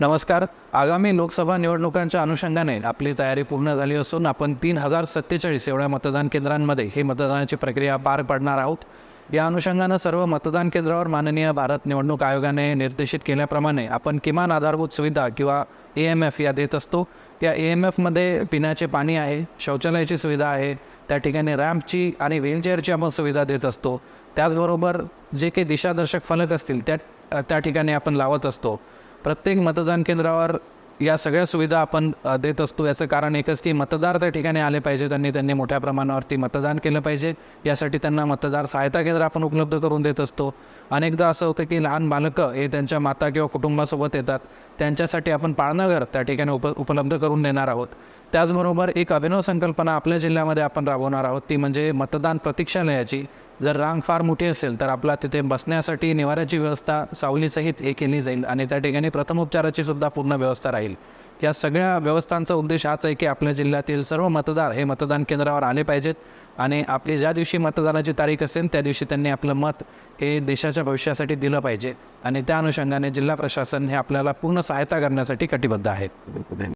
नमस्कार. आगामी लोकसभा निवडणुकांच्या अनुषंगाने आपली तयारी पूर्ण झाली असून आपण तीन हजार सत्तेचाळीस एवढ्या मतदान केंद्रांमध्ये ही मतदानाची प्रक्रिया पार पाडणार आहोत. या अनुषंगानं सर्व मतदान केंद्रावर माननीय भारत निवडणूक आयोगाने निर्देशित केल्याप्रमाणे आपण किमान आधारभूत सुविधा किंवा ए एम एफ या देत असतो. या ए एम एफमध्ये पिण्याचे पाणी आहे शौचालयाची सुविधा आहे त्या ठिकाणी रॅम्पची आणि व्हीलचेअरची आपण सुविधा देत असतो. त्याचबरोबर जे काही दिशादर्शक फलक असतील त्या त्या ठिकाणी आपण लावत असतो. प्रत्येक मतदान केंद्रावर या सगळ्या सुविधा आपण देत असतो. याचं कारण एकच की मतदार त्या ठिकाणी आले पाहिजे. त्यांनी त्यांनी मोठ्या प्रमाणावरती मतदान केलं पाहिजे. यासाठी त्यांना मतदार सहायता केंद्र आपण उपलब्ध करून देत असतो. अनेकदा असं होतं की लहान बालकं हे त्यांच्या माता किंवा कुटुंबासोबत येतात. त्यांच्यासाठी आपण पाळणाघर त्या ठिकाणी उप उपलब्ध करून देणार आहोत. त्याचबरोबर एक अभिनव संकल्पना आपल्या जिल्ह्यामध्ये आपण राबवणार आहोत. ती म्हणजे मतदान प्रतीक्षालयाची. जर रांग फार मोठी असेल तर आपला तिथे बसण्यासाठी निवाऱ्याची व्यवस्था सावलीसहित हे केली जाईल आणि त्या ठिकाणी प्रथमोपचाराची सुद्धा पूर्ण व्यवस्था राहील. या सगळ्या व्यवस्थांचा उद्देश हाच आहे की आपल्या जिल्ह्यातील सर्व मतदार हे मतदान केंद्रावर आले पाहिजेत आणि आपली ज्या दिवशी मतदानाची तारीख असेल त्या दिवशी त्यांनी आपलं मत हे देशाच्या भविष्यासाठी दिलं पाहिजे. आणि त्या अनुषंगाने जिल्हा प्रशासन हे आपल्याला पूर्ण सहायता करण्यासाठी कटिबद्ध आहे.